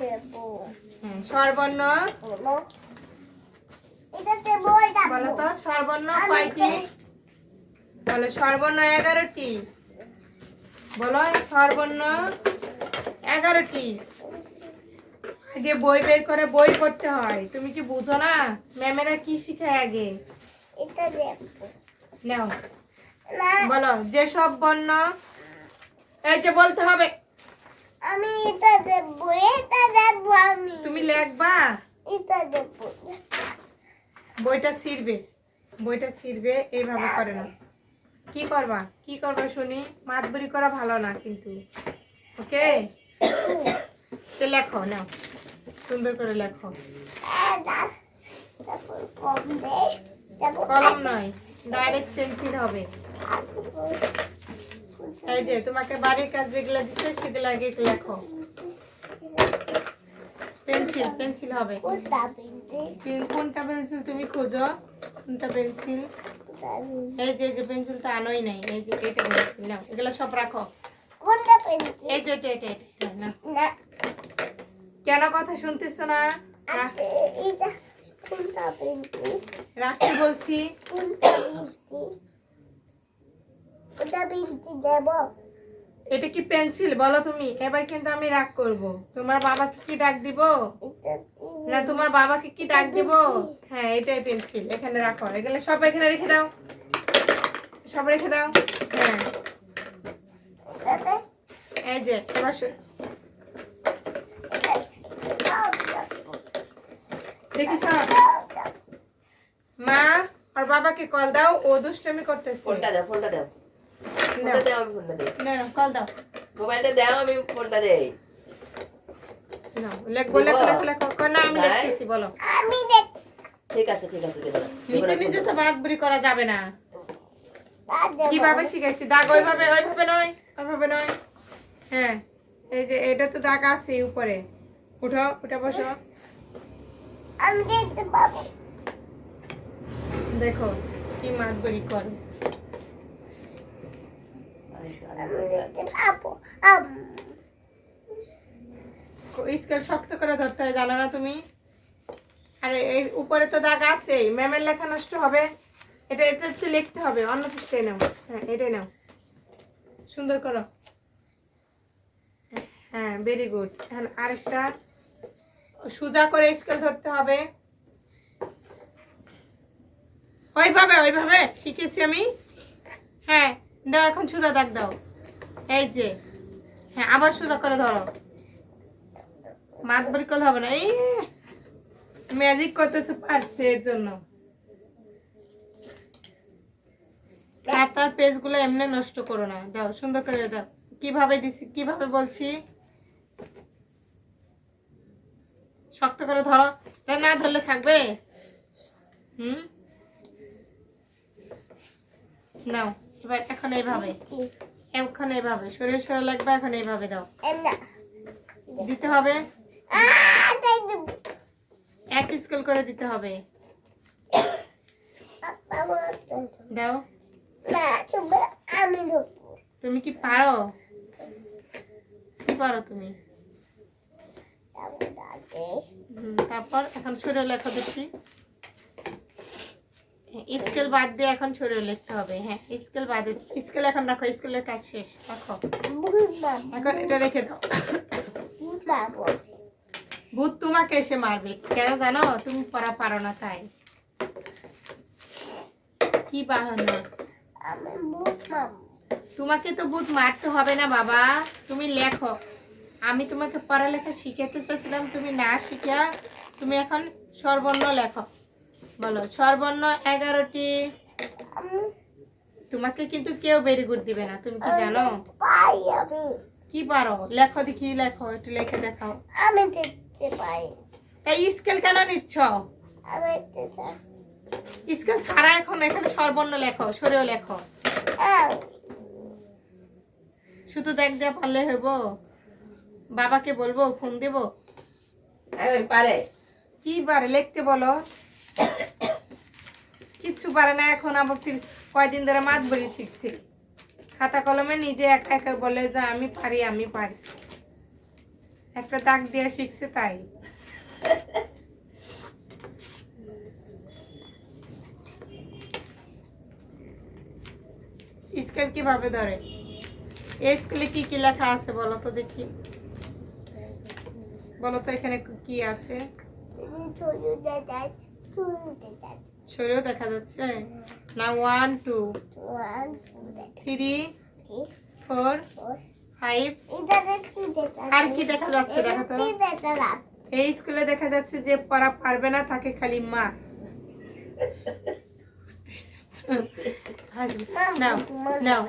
দেবো স্বরবর্ণ। এটা স্বরবর্ণ কয়টি? বলো, স্বরবর্ণ এগারোটি। বলো, স্বরবর্ণ এগারোটি। আগে বই বের করে বই পড়তে হয়। তুমি কি বুঝো না? ম্যামেরা কি শিখায় আগে? এটা দেবো নাও। বলো যে সব বর্ণ এই যে বলতে হবে আমি এটা দেবো এটা দেবো আমি। তুমি লেখবা? এটা দেবো বইটা ছিঁড়বে বইটা ছিঁড়বে এইভাবে করে না কি করবা? কি করবা শুনি? মাতবরি করা ভালো না কিন্তু। ওকে? তো লেখো নাও। সুন্দর করে লেখো। কলম নয় ডাইরেক্ট পেন্সিল হবে। এই যে তোমাকে বাড়ির কাজ যেগুলো দিচ্ছে সেগুলো আগে লেখো। পেন্সিল পেন্সিল হবে। কোনটা পেন্সিল? তুমি খোঁজো? কোনটা পেন্সিল? এই যে যে পেন্সিলটা আনোই নাই। এই যে এটা পেন্সিল নাও। এগুলো সব রাখো। কোনটা বিনতে এই যে এটা এটা না। কেন কথা শুনতেছো না? কোনটা বিনতে রাখতে বলছি। কোনটা বিনতে কোনটা বিনতে দেবো। এটা কি পেন্সিল? বলো তুমি। এবার কিন্তু আমি রাগ করব। তোমার বাবাকে কি ডাক দিব? না তোমার বাবাকে কি ডাক দিব? হ্যাঁ এটাই পেন্সিল। এখানে রাখো। এগুলো সব এখানে রেখে দাও। সব রেখে দাও। হ্যাঁ। এই যে। দেখি সব। মা আর বাবাকে কল দাও। ও দুষ্টামি করতেছে। ফোনটা দাও ফোনটা দাও। ফোনটা দাও আমি ফোনটা দেই। নাও, কল দাও। মোবাইলটা দাও আমি ফোনটা দেই। লেখবো লেখো লেখো লেখো কো- না আমি? লিখতেছি বলো। আমি দেখ ঠিক আছে ঠিক আছে দেবো নিচে নিচে তো বাদবুরি করা যাবে না। কীভাবে শিখাইছি? দাগ ওইভাবে ওইভাবে নয় ওইভাবে নয়। হ্যাঁ এই যে এটা তো দাগ আছে উপরে। উঠো উঠে বসো। আমি দেখতে পাবো। দেখো কি মাতবরি করে। স্কেল শক্ত করে ধরতে হয়, জানো না তুমি? আরে, এই উপরে তো দাগ আছে ম্যামের লেখা নষ্ট হবে। এটা এটা একটু লিখতে হবে, অন্য পৃষ্ঠায় নাও। হ্যাঁ এটাই নাও। সুন্দর করো। হ্যাঁ ভেরি গুড এখন আরেকটা। সোজা করে স্কেল ধরতে হবে। ওইভাবে ওইভাবে শিখেছি আমি। হ্যাঁ দাও, এখন সোজা দাগ দাও। এই যে হ্যাঁ আবার সোজা করে ধরো। মাত বরি করলে হবে না। এই ম্যাজিক করতেছে পারছে এর জন্য। খাতার পেজগুলো এমনি নষ্ট করো না। দাও, সুন্দর করে দাও। কীভাবে দিছি, কীভাবে বলছি? শক্ত করে ধরো। না ধরলে থাকবে। হুম? নাও, এবার এখন এইভাবে। এখন এইভাবে সরে সরে লাগবে এখন এইভাবে দাও। দিতে হবে? এক স্কুল করে দিতে হবে। দাও। তুমি কি পারো? কি পারো তুমি? তারপর এখন সরে লেখা দেখি স্কেল বাদ দিয়ে এখন সরে লিখতে হবে হ্যাঁ স্কেল বাদে স্কেল এখন রাখো, স্কেলের কাজ শেষ, রাখো। এখন এটা রেখে দাও। ভূত তোমাকে এসে মারবে, কেন জানো? তুমি পড়া পারো না তাই। কি বাহানা। তোমাকে তো ভূত মারতে হবে না বাবা, তুমি লেখো। আমি তোমাকে পড়ালেখা শিখাতে চাইছিলাম, তুমি না শিখা তুমি এখন স্বরবর্ণ লেখো বলো স্বরবর্ণ এগারোটি। তোমাকে কিন্তু কেউ ভেরি গুড দিবে না তুমি কি জানো? কি পারো? লেখো দেখি লেখো একটু লিখে দেখাও। আমি দেখতে পাই তাই স্কেল কেন নিচ্ছ? স্কেল ছাড়া এখন এখানে স্বরবর্ণ লেখো সরেও লেখো। শুধু দেখ দিয়ে পারলে হইব। বাবাকে বলব ফোন দেবো? পারে। কি পারে? লিখতে বলো। কিচ্ছু পারে না, এখন আবার কয়দিন ধরে মাছ বড়ি শিখছি। খাতা কলমে নিজে একা একা বলে যে আমি পারি আমি পারি। একটা দাগ দিয়ে শিখছে তাই। স্কেল কীভাবে ধরে? এই স্কেলে কি কি লেখা আছে বলো তো দেখি। বলো তো এখানে কি আছে? শরীরও দেখা যাচ্ছে না one two three four five আর কি দেখা যাচ্ছে দেখো এই স্কুলে দেখা যাচ্ছে যে পড়া পারবে না তাকে খালি মা নাও নাও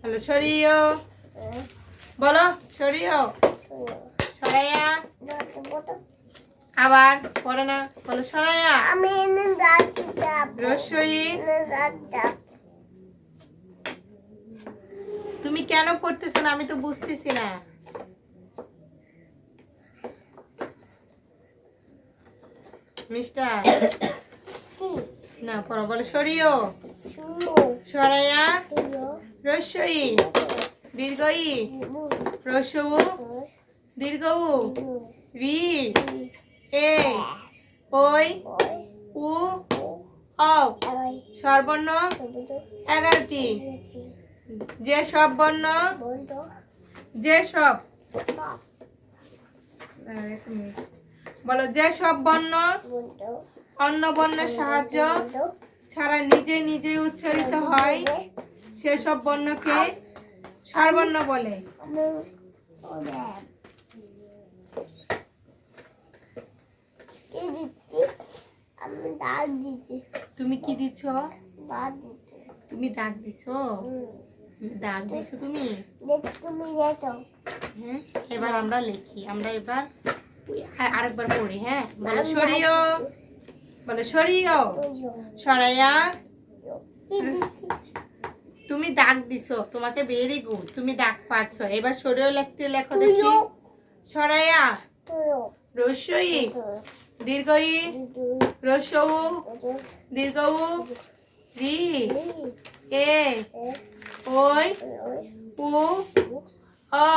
হ্যালো সরিও বলো সরিও সরাইয়া আবার পড়ে না বলো সরাইয়া আমি রসই। তুমি কেন পড়তেছো না? আমি তো বুঝতেছি না। মিস্টার। না পড়ো বলো সরিও শুনো রসই। দীর্ঘই। রসু। দীর্ঘ। রি। এ ওই, উ ও স্বরবর্ণ এগারোটি যে সব বর্ণ, যে সব। বলো, যে সব বর্ণ অন্য বর্ণের সাহায্য ছাড়া নিজে নিজে উচ্চারিত হয় সেসব বর্ণকে স্বরবর্ণ বলে আমি দাঁত দিচ্ছি। তুমি কি দিছ দাঁত দিচ্ছি। তুমি দাগ দিছ দিছো তুমি? তুমি হ্যাঁ এবার আমরা লিখি আমরা এবার আরেকবার পড়ি হ্যাঁ? বলো সরিও। বলো সরিও। সরাইয়া। তুমি দিছো তোমাকে ভেরি গুড তুমি দাগ পারছ। এবার সরিও লিখতে লেখো দেখি। সরাইয়া। তুইও। রসই দীর্ঘই রসৌ, দীর্ঘ, রি, এ ওই উ ও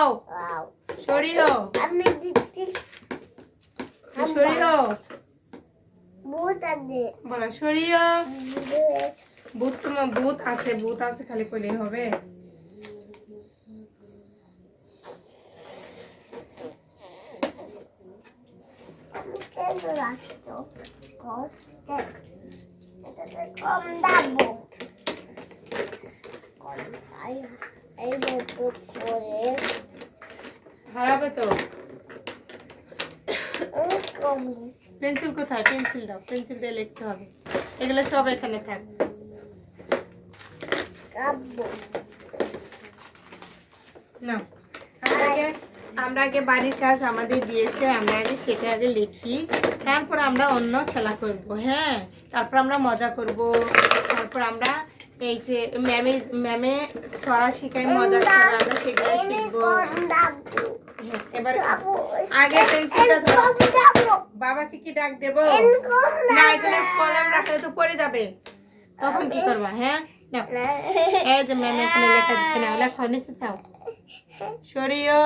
বলো ভূত তোমার ভূত আছে ভূত আছে, খালি করলেই হবে। এই মতো করে হারাবে তো। পেন্সিল কোথায়? পেন্সিল দাও। পেন্সিল দিয়ে লিখতে হবে। এগুলো সব এখানে থাক। না। আমরা আগে বাড়ির কাজ আমাদের দিয়েছে, আমরা আগে সেটা আগে লিখি। তারপর আমরা অন্য খেলা করব হ্যাঁ? তারপর আমরা মজা করব। তারপর আমরা এই যে ম্যামে ম্যামে ছড়া শেখাই মজা করে আমরা সেগুলো শিখব। হ্যাঁ, এবার আগে পেন্সিলটা ধরো। বাবাকে কি ডাক দেবো? না এখানে কলম রাখলে তো পড়ে যাবে। তখন কি করবা হ্যাঁ? এই যে ম্যাম এখানে লেখা দিচ্ছে না লেখো নিচে যাও সরিও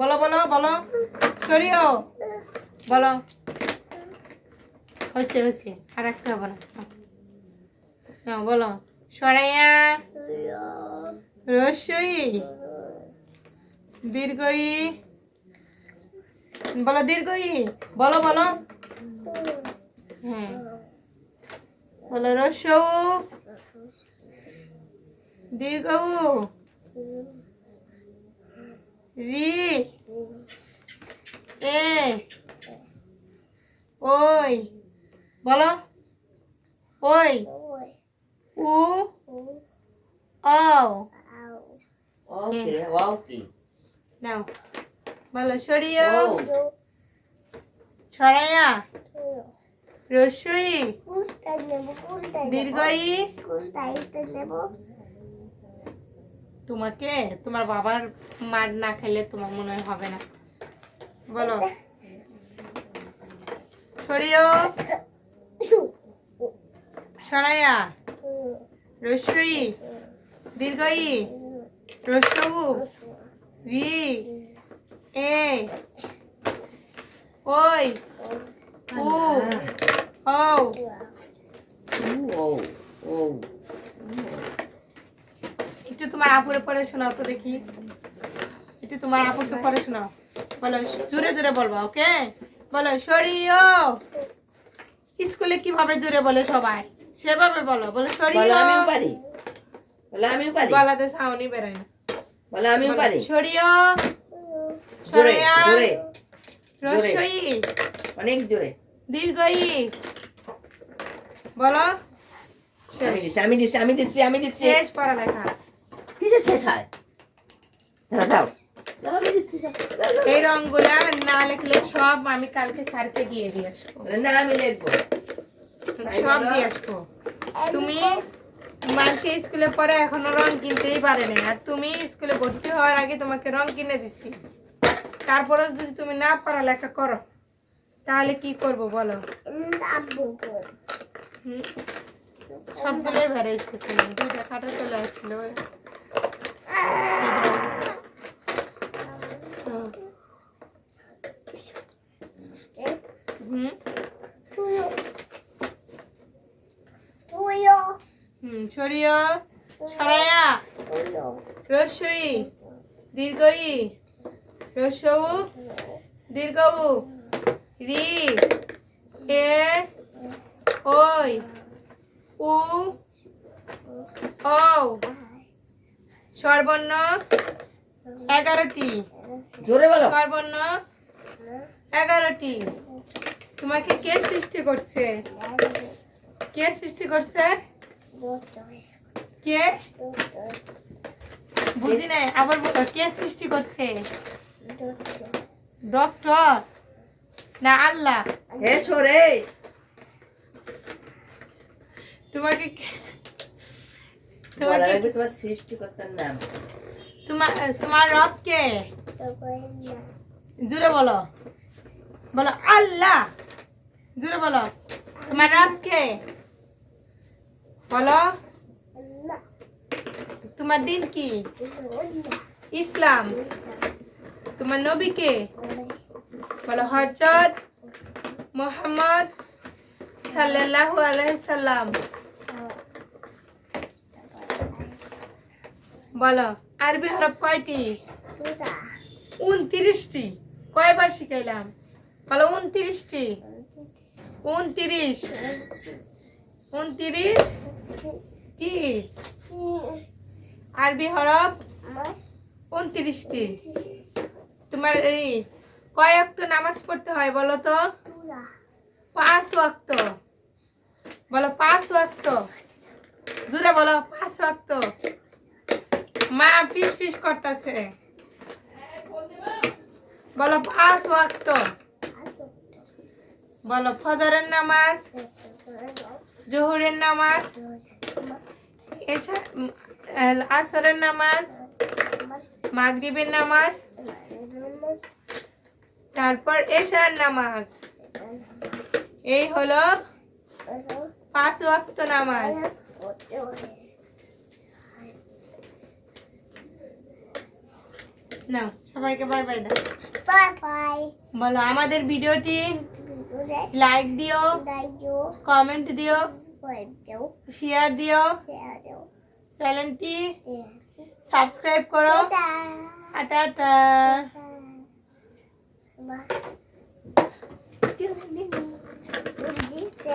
বলো বলো বলো। সরিও বলো। হচ্ছে হচ্ছে আর একটা হবে না। নাও বলো। সরাইয়া। রসই। দীর্ঘই। বলো দীর্ঘই। বলো বলো। হ্যাঁ। বলো রসৌ দীর্ঘ রি। এ। ওই। বলো। ওই। উ ও ওকে রে ওয়াও কি নাও বলো সরিও ছড়াইয়া রসই। দীর্ঘই। তোমাকে? তোমার বাবার মার না খেলে তোমার মনে হবে না। বলো। সরিও সরাইয়া। রসই দীর্ঘই রসৌ রি, এ, ওই, উ ও একটু তোমার আপুরে পড়ে শোনাও তো দেখি। একটু তোমার আপুকে পড়ে শোনাও। বলো, জোরে জোরে বলবা, ওকে? বলো সরিও স্কুলে কীভাবে জোরে বলে সবাই? সেভাবে বলো বলো বলো আমিও পারি। বলো আমিও পারি। গলাতে বেরোয় না। বলো আমিও পারি। সরিও জোরে জোরে রসই। অনেক জোরে। দীর্ঘই। বলো। আমি দিচ্ছি আমি দিচ্ছি আমি দিচ্ছি আমি দিচ্ছি। শেষ পড়ালেখা। কিসে শেষ হয়? দাও। এই রংগুলা না লিখলে সব আমি কালকে স্যারকে দিয়ে দিয়ে আসব। না আমি লিখব। সব। দিয়ে আসব। তুমি মানুষে স্কুলে পড়ে এখনও রং কিনতেই পারে না আর তুমি স্কুলে ভর্তি হওয়ার আগে তোমাকে রং কিনে দিচ্ছি তারপরেও যদি তুমি না পড়ালেখা করো তাহলে কি করব বলো? সবগুলোই তুমি দুইটা খাটা চলে আসছিল হুম তুইও তুইও হুম সরিয় সরায়া রসই দীর্ঘই রসৌ দীর্ঘউ রি এ ওই উ ও সর্বর্ণ এগারোটি। জোরে বলো। সর্বর্ণ এগারোটি। তোমাকে কে সৃষ্টি করছে? কে সৃষ্টি করছে? কে? বুঝি নাই আবার বলো, কে সৃষ্টি করছে? ডক্টর না আল্লাহ। হে ছোরে তোমাকে তোমাকে তোমার সৃষ্টিকর্তার নাম। তোমার তোমার রব কে? জুড়ে বলো। বলো আল্লাহ। জুড়ে বলো। তোমার রব কে? বলো। তোমার দিন কি? ইসলাম। তোমার নবী কে? বলো হরজত মোহাম্মদ সাল্লাল্লাহু আলাইহি সাল্লাম। বলো, আরবি হরফ কয়টি? উনত্রিশটি। কয়বার শিখাইলাম? বলো, উনত্রিশটি। উনত্রিশ। উনত্রিশ, টি। আরবি হরফ উনত্রিশটি। তোমার এই কয় অক্ত নামাজ পড়তে হয় বলো তো? পাঁচ ওয়াক্ত বলো পাঁচ ওয়াক্ত জুড়ে বলো, পাঁচ ওয়াক্ত মা পিস পিস করতেছে। বলো পাঁচ ওয়াক্ত বলো ফজরের নামাজ। জোহরের নামাজ আসরের নামাজ মাগরিবের নামাজ তারপর এশার নামাজ। এই হলো পাঁচ ওয়াক্ত নামাজ। না সবাইকে বাই বাই দাও। Bye bye. বলো আমাদের ভিডিওটি লাইক দিও কমেন্ট দিও শেয়ার দিও চ্যানেলটি সাবস্ক্রাইব করো। Ta-da. Tata Bye.